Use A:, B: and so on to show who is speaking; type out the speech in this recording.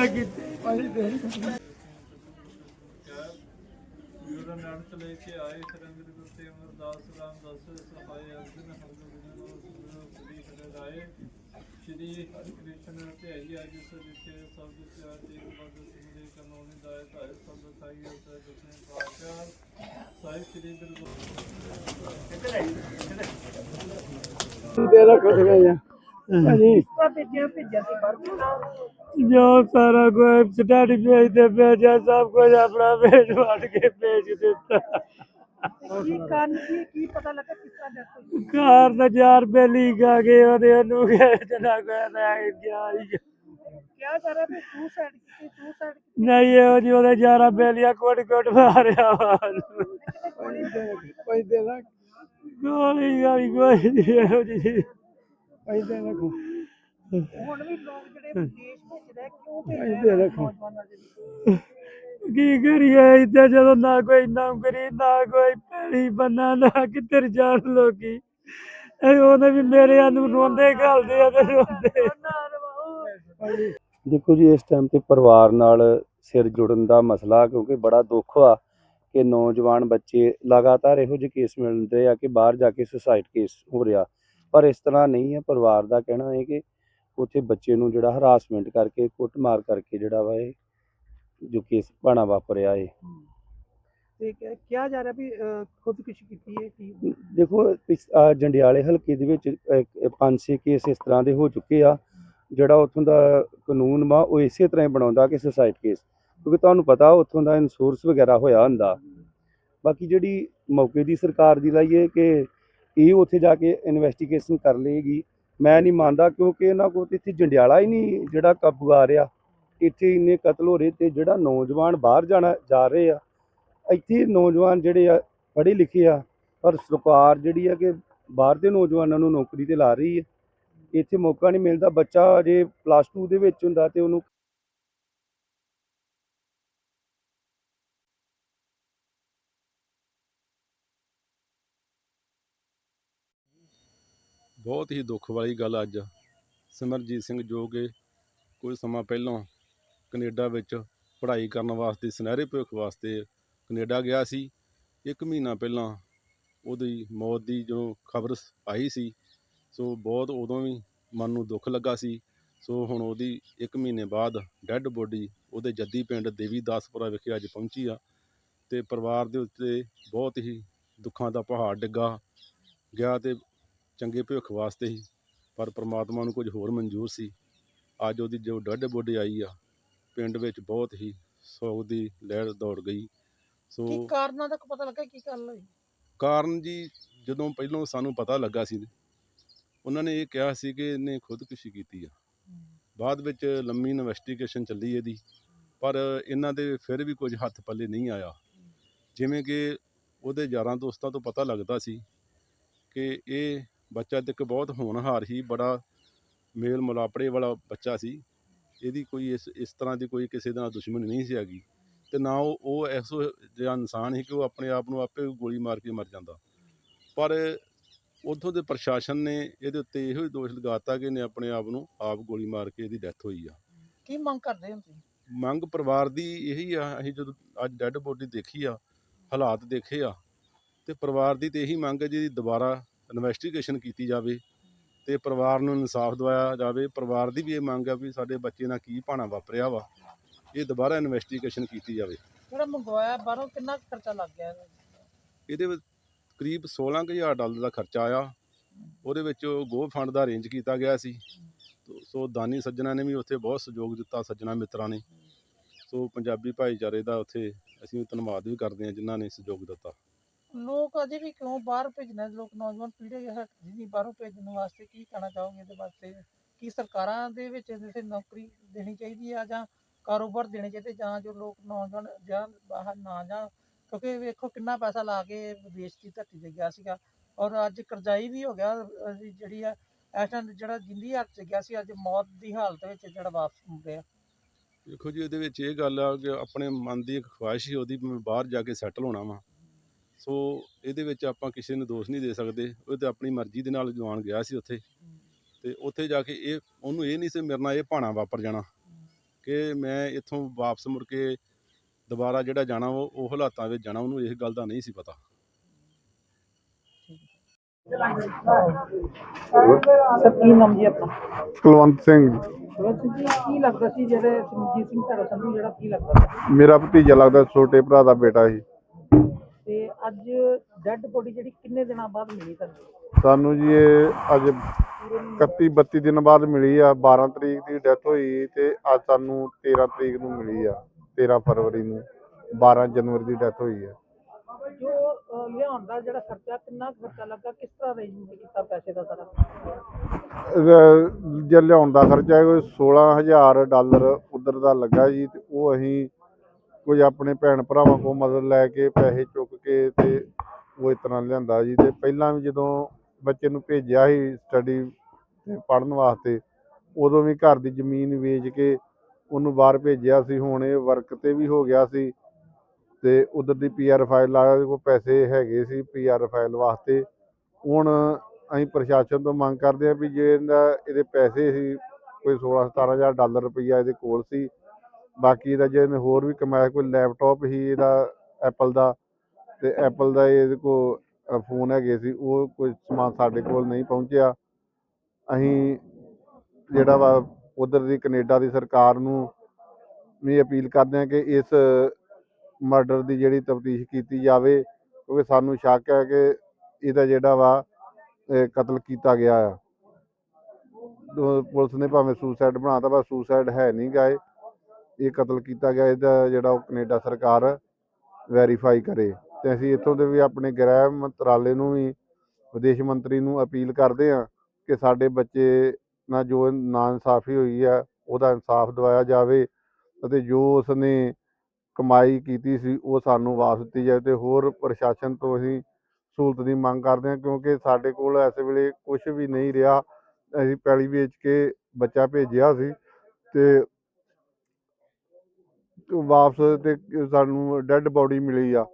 A: ਮੇਰੇ ਰਦਾਂ ਦੀ। ਬੇਨਤੀ ਕੀਤੀ
B: ਗੁਰੂ ਨਾਨਕ ਲੈ ਕੇ ਆਏ ਸਰੰਗ ਦੇ ਗੁੱਤੇ ਅਮਰਦਾਸ ਰਾਮਦਾਸ ਸਹਾਇ ਅਰਜਨ ਹਰਿ ਗੁਰੂ ਸ੍ਰੀ ਹਰਿ ਰਾਏ। ਸ਼੍ਰੀ ਹਰਿ ਕ੍ਰਿਸ਼ਨ ਧਿਆਈ ਅੱਜ ਸਜਿਤੇ ਸਭ ਸਿਆਰ ਤੇ ਬਦ ਸੁਨੇ ਕਨੋਨੀ ਦਾਇ ਧਾਇ ਸਭ ਸਾਈ ਅਸਰ ਜਿਸਨੇ ਪਾਸ਼ਾ ਸਾਹਿਬ ਸ਼੍ਰੀ ਗੁਰੂ
A: ਤੇਰਾ ਕੁਝ ਗਿਆ ਹਾਂਜੀ ਜੋ ਸਾਰਾ ਕੋਈ ਸਟੱਡੀ ਭੇਜਦੇ ਭੇਜਿਆ ਸਭ ਕੁਝ ਆਪਣਾ ਭੇਜ ਵੜ ਕੇ ਭੇਜ ਦਿੱਤਾ।
C: ਕੀ ਕਾਰਨ ਕੀ ਕੀ ਪਤਾ ਲੱਗਾ ਕਿਸ ਤਰ੍ਹਾਂ ਹੋਈ?
A: ਕਾਰ ਦਾ ਯਾਰ ਬੇਲੀ ਗਾ ਕੇ ਉਹਦੇ ਨੂੰ ਜਨਾ ਕੋਈ ਰਹਿ ਗਿਆ ਹੀ
C: ਜਾ ਰਿਹਾ ਵੀ ਸੁਸਾਈਡ ਕੀਤੀ ਸੁਸਾਈਡ ਕੀਤੀ।
A: ਨਹੀਂ ਇਹੋ ਜੀ ਉਹਦੇ ਯਾਰਾ ਬੇਲੀਆ ਕੋਟ ਕੋਟ ਮਾਰਿਆ ਵਾ
C: ਕੋਈ ਦੇ ਨਾ
A: ਗੋਲੀ ਗਾਲੀ ਕੋਈ ਇਹੋ ਜੀ
C: ਪੈਸੇ ਰੱਖੋ ਹੁਣ ਵੀ ਲੋਕ ਜਿਹੜੇ ਵਿਦੇਸ਼ ਭੇਜਦੇ ਆ, ਕਿਉਂ ਭੇਜਦੇ
A: ਪੈਸੇ
C: ਆ
A: ਰੱਖੋ।
C: ਨੌਜਵਾਨਾਂ ਦੇ
A: ਕੀ ਕਰੀਏ ਇੱਥੇ ਜਦੋਂ ਨਾ ਕੋਈ ਨੌਕਰੀ ਨਾ ਕੋਈ ਪੈਲੀ ਬੰਨਾ ਨਾ ਕਿੱਧਰ ਜਾਣ ਲੋਕੀ। ਇਹ ਉਹਨੇ ਵੀ ਮੇਰੇ ਨੂੰ ਰੋਂਦੇ ਘਾਲਦੇ ਆ ਤੇ ਰੋਂਦੇ
D: ਦੇਖੋ ਜੀ ਇਸ ਟਾਈਮ ਤੇ ਪਰਿਵਾਰ ਨਾਲ ਸਿਰ ਜੁੜਨ ਦਾ ਮਸਲਾ ਕਿਉਂਕਿ ਬੜਾ ਦੁੱਖ ਆ ਕਿ ਨੌਜਵਾਨ ਬੱਚੇ ਲਗਾਤਾਰ ਇਹੋ ਜਿਹੇ ਕੇਸ ਮਿਲਦੇ ਆ ਕਿ ਬਾਹਰ ਜਾ ਕੇ ਸੁਸਾਈਡ ਕੇਸ ਹੋ ਰਿਹਾ। ਪਰ ਇਸ ਤਰ੍ਹਾਂ ਨਹੀਂ ਹੈ ਪਰਿਵਾਰ ਦਾ ਕਹਿਣਾ ਹੈ ਕਿ ਉੱਥੇ ਬੱਚੇ ਨੂੰ ਜਿਹੜਾ ਹਰਾਸਮੈਂਟ ਕਰਕੇ ਕੁੱਟਮਾਰ ਕਰਕੇ ਜਿਹੜਾ ਵਾ ਇਹ ਜੋ ਕੇਸ ਭਾਣਾ ਵਾਪਰਿਆ ਏ
C: ਤੇ ਕਿ- ਕਿਹਾ ਜਾ ਰਿਹਾ ਵੀ ਅਹ, ਖੁਦਕੁਸ਼ੀ ਕੀਤੀ ਹੈ ਕੀ
D: ਦੇਖੋ ਆਹ ਜੰਡਿਆਲੇ ਹਲਕੇ ਦੇ ਵਿੱਚ ਇੱਕ- ਪੰਜ ਛੇ ਕੇਸ ਇਸ ਤਰ੍ਹਾਂ ਦੇ ਹੋ ਚੁੱਕੇ ਆ ਜਿਹੜਾ ਉੱਥੋਂ ਦਾ ਕਾਨੂੰਨ ਵਾ ਉਹ ਇਸੇ ਤਰ੍ਹਾਂ ਹੀ ਬਣਾਉਂਦਾ ਕਿ ਸੁਸਾਈਡ ਕੇਸ ਕਿਉਂਕਿ ਤੁਹਾਨੂੰ ਪਤਾ ਉੱਥੋਂ ਦਾ ਇਨਸ਼ੋਰੈਂਸ ਵਗੈਰਾ ਹੋਇਆ ਹੁੰਦਾ। ਬਾਕੀ ਜਿਹੜੀ ਮੌਕੇ ਦੀ ਸਰਕਾਰ ਦੀ ਲਾਈਏ ਕਿ ਇਹ ਉੱਥੇ ਜਾ ਕੇ ਇਨਵੈਸਟੀਗੇਸ਼ਨ ਕਰ ਲਏਗੀ। ਮੈਂ ਨਹੀਂ ਮੰਨਦਾ ਕਿਉਂਕਿ ਇਹਨਾਂ ਕੋਲ ਤੇ ਇੱਥੇ ਜੰਡਿਆਲਾ ਹੀ ਨਹੀਂ ਜਿਹੜਾ ਕਾਬੂ ਆ। ਰਿਹਾ ਇੱਥੇ ਇੰਨੇ ਕਤਲ ਹੋ ਰਹੇ ਤੇ ਜਿਹੜਾ ਨੌਜਵਾਨ ਬਾਹਰ ਜਾਣਾ, ਜਾ ਰਹੇ ਆ। ਇੱਥੇ ਨੌਜਵਾਨ ਜਿਹੜੇ ਆ, ਪੜ੍ਹੇ ਲਿਖੇ ਆ, ਪਰ ਸਰਕਾਰ ਜਿਹੜੀ ਆ ਕਿ ਬਾਹਰ ਦੇ ਨੌਜਵਾਨਾਂ ਨੂੰ ਨੌਕਰੀ ਤੇ ਲਾ ਰਹੀ ਹੈ ਇੱਥੇ ਮੌਕਾ ਨਹੀਂ ਮਿਲਦਾ, ਬੱਚਾ ਜੇ ਪਲੱਸ 2 ਦੇ ਵਿੱਚ ਹੁੰਦਾ ਤੇ ਉਹਨੂੰ
E: ਬਹੁਤ ਹੀ ਦੁੱਖ ਵਾਲੀ ਗੱਲ ਅੱਜ। ਸਿਮਰਜੀਤ ਸਿੰਘ ਜੋ ਕਿ ਕੁਝ ਸਮਾਂ ਪਹਿਲਾਂ ਕੈਨੇਡਾ ਵਿੱਚ ਪੜ੍ਹਾਈ ਕਰਨ ਵਾਸਤੇ, ਸੁਨਹਿਰੇ ਭਵਿੱਖ ਵਾਸਤੇ ਕੈਨੇਡਾ ਗਿਆ ਸੀ। ਇੱਕ ਮਹੀਨਾ ਪਹਿਲਾਂ ਉਹਦੀ ਮੌਤ ਦੀ ਜੋ ਖਬਰ ਆਈ ਸੀ, ਸੋ ਬਹੁਤ ਉਦੋਂ ਵੀ ਮਨ ਨੂੰ ਦੁੱਖ ਲੱਗਾ ਸੀ। ਸੋ ਹੁਣ ਉਹਦੀ ਇੱਕ ਮਹੀਨੇ ਬਾਅਦ ਡੈੱਡ ਬੋਡੀ ਉਹਦੇ ਜੱਦੀ ਪਿੰਡ ਦੇਵੀਦਾਸਪੁਰਾ ਵਿਖੇ ਅੱਜ ਪਹੁੰਚੀ ਆ ਤੇ ਪਰਿਵਾਰ ਦੇ ਉੱਤੇ ਬਹੁਤ ਹੀ ਦੁੱਖਾਂ ਦਾ ਪਹਾੜ ਡਿੱਗਾ ਗਿਆ ਤੇ ਚੰਗੇ ਭਵਿੱਖ ਵਾਸਤੇ ਹੀ ਪਰ ਪ੍ਰਮਾਤਮਾ ਨੂੰ ਕੁਝ ਹੋਰ ਮਨਜ਼ੂਰ ਸੀ। ਅੱਜ ਉਹਦੀ ਜੋ ਡੱਡ ਬੋਡੀ ਆਈ ਆ ਪਿੰਡ ਵਿੱਚ ਬਹੁਤ ਹੀ ਸੋਗ ਦੀ ਲਹਿਰ ਦੌੜ ਗਈ। ਸੋ
C: ਕੀ ਕਾਰਨਾਂ ਦਾ ਪਤਾ ਲੱਗਾ ਕੀ ਹੋਈ?
E: ਕਾਰਨ ਜੀ ਜਦੋਂ ਪਹਿਲਾਂ ਸਾਨੂੰ ਪਤਾ ਲੱਗਾ ਸੀ ਉਹਨਾਂ ਨੇ ਇਹ ਕਿਹਾ ਸੀ ਕਿ ਇਹਨੇ ਖੁਦਕੁਸ਼ੀ ਕੀਤੀ ਆ। ਬਾਅਦ ਵਿੱਚ ਲੰਮੀ ਇਨਵੈਸਟੀਗੇਸ਼ਨ ਚੱਲੀ ਇਹਦੀ ਪਰ ਇਹਨਾਂ ਦੇ ਫਿਰ ਵੀ ਕੁਝ ਹੱਥ ਪੱਲੇ ਨਹੀਂ ਆਇਆ। ਜਿਵੇਂ ਕਿ ਉਹਦੇ ਯਾਰਾਂ ਦੋਸਤਾਂ ਤੋਂ ਪਤਾ ਲੱਗਦਾ ਸੀ ਕਿ ਇਹ ਬੱਚਾ ਤੇ ਇੱਕ ਬਹੁਤ ਹੋਣਹਾਰ ਹੀ ਬੜਾ ਮੇਲ ਮੁਲਾਪੜੇ ਵਾਲਾ ਬੱਚਾ ਸੀ। ਇਹਦੀ ਕੋਈ ਇਸ ਇਸ ਤਰ੍ਹਾਂ ਦੀ ਕੋਈ ਕਿਸੇ ਦੇ ਨਾਲ ਦੁਸ਼ਮਣੀ ਨਹੀਂ ਸੀ ਹੈਗੀ। ਤੇ ਨਾ ਉਹ ਉਹ ਐਸੋ ਜਿਹਾ ਇਨਸਾਨ ਸੀ ਕਿ ਉਹ ਆਪਣੇ ਆਪ ਨੂੰ ਆਪੇ ਗੋਲੀ ਮਾਰ ਕੇ ਮਰ ਜਾਂਦਾ। ਪਰ ਉੱਥੋਂ ਦੇ ਪ੍ਰਸ਼ਾਸਨ ਨੇ ਇਹਦੇ ਉੱਤੇ ਇਹੋ ਹੀ ਦੋਸ਼ ਲਗਾਤਾ ਕਿ ਇਹਨੇ ਆਪਣੇ ਆਪ ਨੂੰ ਆਪ ਗੋਲੀ ਮਾਰ ਕੇ ਇਹਦੀ ਡੈਥ ਹੋਈ ਆ।
C: ਕੀ ਮੰਗ ਕਰਦੇ ਹੋ ਤੁਸੀਂ?
E: ਮੰਗ ਪਰਿਵਾਰ ਦੀ ਇਹੀ ਆ ਅਸੀਂ ਜਦੋਂ ਅੱਜ ਡੈੱਡ ਬੋਡੀ ਦੇਖੀ ਆ ਹਾਲਾਤ ਦੇਖੇ ਆ ਤੇ ਪਰਿਵਾਰ ਦੀ ਤੇ ਇਹੀ ਮੰਗ ਹੈ ਜੀ ਦੁਬਾਰਾ ਇਨਵੈਸਟੀਗੇਸ਼ਨ ਕੀਤੀ ਜਾਵੇ ਤੇ ਪਰਿਵਾਰ ਨੂੰ ਇਨਸਾਫ ਦਿਵਾਇਆ ਜਾਵੇ ਪਰਿਵਾਰ ਦੀ ਵੀ ਇਹ ਮੰਗ ਆ ਵੀ ਸਾਡੇ ਬੱਚੇ ਨਾਲ ਕੀ ਭਾਣਾ ਵਾਪਰਿਆ ਵਾ ਇਹ ਦੁਬਾਰਾ ਇਨਵੈਸਟੀਗੇਸ਼ਨ ਕੀਤੀ ਜਾਵੇ।
C: ਜਿਹੜਾ ਮੰਗਵਾਇਆ ਬਾਹਰੋਂ ਕਿੰਨਾ ਕੁ ਖਰਚਾ ਲੱਗ ਗਿਆ ਇਹਦਾ?
E: ਵਿੱਚ? ਕਰੀਬ 16000 ਡਾਲਰ ਦਾ ਖਰਚਾ ਆਇਆ ਉਹਦੇ ਵਿੱਚ ਗੋ ਫੰਡ ਦਾ ਅਰੇਂਜ ਕੀਤਾ ਗਿਆ ਸੀ। ਸੋ ਦਾਨੀ ਸੱਜਣਾ ਨੇ ਵੀ ਉੱਥੇ ਬਹੁਤ ਸਹਿਯੋਗ ਦਿੱਤਾ ਸੱਜਣਾ ਮਿੱਤਰਾਂ ਨੇ। ਸੋ ਪੰਜਾਬੀ ਭਾਈਚਾਰੇ ਦਾ ਉੱਥੇ ਅਸੀਂ ਧੰਨਵਾਦ ਵੀ ਕਰਦੇ ਹਾਂ ਜਿਨ੍ਹਾਂ ਨੇ ਸਹਿਯੋਗ ਦਿੱਤਾ।
C: ਲੋਕ ਅਜੇ ਵੀ ਕਿਉਂ ਬਾਹਰ ਭੇਜਣਾ ਲੋਕ ਨੌਜਵਾਨ ਪੀੜ੍ਹੀ ਹਟਦੀ ਨਹੀਂ ਬਾਹਰੋਂ ਭੇਜਣ ਵਾਸਤੇ ਕੀ ਕਹਿਣਾ ਚਾਹੋਗੇ ਇਹਦੇ ਵਾਸਤੇ? ਕੀ ਸਰਕਾਰਾਂ ਦੇ ਵਿੱਚ ਜਿਵੇਂ ਨੌਕਰੀ ਦੇਣੀ ਚਾਹੀਦੀ ਆ ਜਾਂ ਕਾਰੋਬਾਰ ਦੇਣੇ ਚਾਹੀਦੇ ਜਾਂ ਜੋ ਲੋਕ ਨੌਜਵਾਨ ਜਾਂ ਬਾਹਰ ਨਾ ਜਾਣ? ਕਿਉਂਕਿ ਵੇਖੋ ਕਿੰਨਾ ਪੈਸਾ ਲਾ ਕੇ ਵਿਦੇਸ਼ ਦੀ ਧਰਤੀ ਤੇ ਗਿਆ ਸੀਗਾ ਔਰ ਅੱਜ ਕਰਜ਼ਾਈ ਵੀ ਹੋ ਗਿਆ ਜਿਹੜੀ ਆ, ਇਸ ਜਿਹੜਾ ਜਿੰਦੀ ਹਾਲਤ 'ਚ ਗਿਆ ਸੀ, ਅੱਜ ਮੌਤ ਦੀ ਹਾਲਤ ਵਿੱਚ ਜਿਹੜਾ ਵਾਪਸ ਮੁੜ ਰਿਹਾ
E: ਦੇਖੋ ਜੀ, ਇਹਦੇ ਵਿੱਚ ਇਹ ਗੱਲ ਆ ਕਿ ਆਪਣੇ ਮਨ ਦੀ ਇੱਕ ਖੁਆਇਸ਼ ਹੀ ਉਹਦੀ ਮੈਂ ਬਾਹਰ ਜਾ ਕੇ ਸੈਟਲ ਹੋਣਾ ਵਾ। ਸੋ ਇਹਦੇ ਵਿੱਚ ਆਪਾਂ ਕਿਸੇ ਨੂੰ ਦੋਸ਼ ਨਹੀਂ ਦੇ ਸਕਦੇ। ਉਹ ਤੇ ਆਪਣੀ ਮਰਜ਼ੀ ਦੇ ਨਾਲ ਜਵਾਨ ਗਿਆ ਸੀ ਉੱਥੇ। ਤੇ ਉੱਥੇ ਜਾ ਕੇ ਇਹ ਉਹਨੂੰ ਇਹ ਨਹੀਂ ਸੀ ਮੇਰੇ ਨਾਲ ਇਹ ਭਾਣਾ ਵਾਪਰ ਜਾਣਾ ਕਿ ਮੈਂ ਇੱਥੋਂ ਵਾਪਸ ਮੁੜ ਕੇ ਦੁਬਾਰਾ ਜਿਹੜਾ ਜਾਣਾ ਉਹ ਉਹ ਹਾਲਾਤਾਂ ਵਿੱਚ ਜਾਣਾ ਉਹਨੂੰ ਇਸ ਗੱਲ ਦਾ ਨਹੀਂ ਸੀ ਪਤਾ।
C: ਸਰ ਕੀ ਨਾਮ ਜੀ ਆਪਣਾ?
F: ਕੁਲਵੰਤ ਸਿੰਘ।
C: ਜੀ ਕੀ ਲੱਗਦਾ ਸੀ ਜਿਹੜੇ ਸਿਮਰਜੀਤ ਸਿੰਘ ਧੜਾ ਸੰਧੂ ਜਿਹੜਾ ਕੀ ਲੱਗਦਾ ਸੀ?
F: ਮੇਰਾ ਭਤੀਜਾ ਲੱਗਦਾ ਛੋਟੇ ਭਰਾ ਦਾ ਬੇਟਾ ਸੀ।
C: ਅੱਜ ਡੈੱਡ ਬੋਡੀ ਜਿਹੜੀ ਕਿੰਨੇ ਦਿਨਾਂ ਬਾਅਦ ਮਿਲੀ ਤੁਹਾਨੂੰ?
F: ਸਾਨੂੰ ਜੀ ਇਹ ਅੱਜ 31 32 ਦਿਨ ਬਾਅਦ ਮਿਲੀ ਆ। 12 ਤਰੀਕ ਦੀ ਡੈਥ ਹੋਈ ਤੇ ਅੱਜ ਸਾਨੂੰ 13 ਤਰੀਕ ਨੂੰ ਮਿਲੀ ਆ 13 ਫਰਵਰੀ ਨੂੰ। 12 ਜਨਵਰੀ ਦੀ ਡੈਥ ਹੋਈ ਆ।
C: ਜੋ ਅਹ, ਲਿਆਉਣ ਦਾ ਜਿਹੜਾ ਖਰਚਾ ਕਿੰਨਾ ਕੁ ਖਰਚਾ ਲੱਗਾ? ਕਿਸ ਤਰ੍ਹਾਂ ਅਰੇਂਜਮੈਂਟ ਕੀਤਾ ਪੈਸੇ ਦਾ ਸਾਰਾ?
F: ਜੇ ਲਿਆਉਣ ਦਾ ਖਰਚਾ ਹੈ ਕੋਈ 16000 ਡਾਲਰ ਉਧਰ ਦਾ ਲੱਗਾ ਜੀ ਤੇ ਉਹ ਅਸੀਂ ਕੋਈ ਆਪਣੇ ਭੈਣ ਭਰਾਵਾਂ ਕੋਲ ਮਦਦ ਲੈ ਕੇ ਪੈਸੇ ਚੁੱਕ ਕੇ ਤੇ ਉਹ ਇਸ ਤਰ੍ਹਾਂ ਲਿਆਂਦਾ ਜੀ। ਤੇ ਪਹਿਲਾਂ ਵੀ ਜਦੋਂ ਬੱਚੇ ਨੂੰ ਭੇਜਿਆ ਸੀ ਸਟੱਡੀ ਤੇ ਪੜ੍ਹਨ ਵਾਸਤੇ, ਉਦੋਂ ਵੀ ਘਰ ਦੀ ਜ਼ਮੀਨ ਵੇਚ ਕੇ ਉਹਨੂੰ ਬਾਹਰ ਭੇਜਿਆ ਸੀ। ਹੁਣ ਇਹ ਵਰਕ ਤੇ ਵੀ ਹੋ ਗਿਆ ਸੀ ਤੇ ਉਧਰ ਦੀ ਪੀਆਰ ਫਾਈਲ ਲਾਇਆ ਉਹਦੇ ਪੈਸੇ ਹੈਗੇ ਸੀ ਪੀਆਰ ਫਾਈਲ ਵਾਸਤੇ। ਹੁਣ ਅਸੀਂ ਪ੍ਰਸ਼ਾਸਨ ਤੋਂ ਮੰਗ ਕਰਦੇ ਹਾਂ ਵੀ ਜੇ ਇਹਦਾ ਇਹਦੇ ਪੈਸੇ ਸੀ, ਕੋਈ 16 17000 ਡਾਲਰ ਰੁਪਈਆ ਇਹਦੇ ਕੋਲ ਸੀ ਬਾਕੀ ਇਹਦਾ ਜੇ ਇਹਨੇ ਹੋਰ ਵੀ ਕਮਾਇਆ, ਕੋਈ ਲੈਪਟਾਪ ਹੀ ਇਹਦਾ ਐਪਲ ਦਾ ਤੇ ਐਪਲ ਦਾ ਇਹਦੇ ਕੋਲ ਫੋਨ ਹੈਗੇ ਸੀ, ਉਹ ਕੋਈ ਸਮਾਨ ਸਾਡੇ ਕੋਲ ਨਹੀਂ ਪਹੁੰਚਿਆ। ਅਸੀਂ ਜਿਹੜਾ ਵਾ ਉਧਰ ਦੀ ਕੈਨੇਡਾ ਦੀ ਸਰਕਾਰ ਨੂੰ ਵੀ ਅਪੀਲ ਕਰਦੇ ਹਾਂ ਕਿ ਇਸ ਮਰਡਰ ਦੀ ਜਿਹੜੀ ਤਫਤੀਸ਼ ਕੀਤੀ ਜਾਵੇ, ਕਿਉਂਕਿ ਸਾਨੂੰ ਸ਼ੱਕ ਹੈ ਕਿ ਇਹਦਾ ਜਿਹੜਾ ਵਾ ਕਤਲ ਕੀਤਾ ਗਿਆ ਆ। ਪੁਲਿਸ ਨੇ ਭਾਵੇਂ ਸੁਸਾਈਡ ਬਣਾਤਾ, ਪਰ ਸੁਸਾਈਡ ਹੈ ਨਹੀਂ ਗਾ ਇਹ ਕਤਲ ਕੀਤਾ ਗਿਆ, ਇਹਦਾ ਜਿਹੜਾ ਉਹ ਕੈਨੇਡਾ ਸਰਕਾਰ ਵੈਰੀਫਾਈ ਕਰੇ। ਤੇ ਅਸੀਂ ਇੱਥੋਂ ਦੇ ਵੀ ਆਪਣੇ ਗ੍ਰਹਿ ਮੰਤਰਾਲੇ ਨੂੰ ਵੀ, ਵਿਦੇਸ਼ ਮੰਤਰੀ ਨੂੰ ਅਪੀਲ ਕਰਦੇ ਹਾਂ ਕਿ ਸਾਡੇ ਬੱਚੇ ਨਾਲ ਜੋ ਨਾ ਇਨਸਾਫੀ ਹੋਈ ਹੈ ਉਹਦਾ ਇਨਸਾਫ ਦਿਵਾਇਆ ਜਾਵੇ ਅਤੇ ਜੋ ਉਸਨੇ ਕਮਾਈ ਕੀਤੀ ਸੀ, ਉਹ ਸਾਨੂੰ ਵਾਪਸ ਦਿੱਤੀ ਜਾਵੇ ਤੇ ਹੋਰ ਪ੍ਰਸ਼ਾਸਨ ਤੋਂ ਅਸੀਂ ਸਹੂਲਤ ਦੀ ਮੰਗ ਕਰਦੇ ਹਾਂ ਕਿਉਂਕਿ ਸਾਡੇ ਕੋਲ ਇਸ ਵੇਲੇ ਕੁਝ ਵੀ ਨਹੀਂ ਰਿਹਾ। ਅਸੀਂ ਪੈਲੀ ਵੇਚ ਕੇ ਬੱਚਾ ਭੇਜਿਆ ਸੀ ਤੇ ਵਾਪਸ ਤੇ ਸਾਨੂੰ ਡੈੱਡ ਬੋਡੀ ਮਿਲੀ ਆ।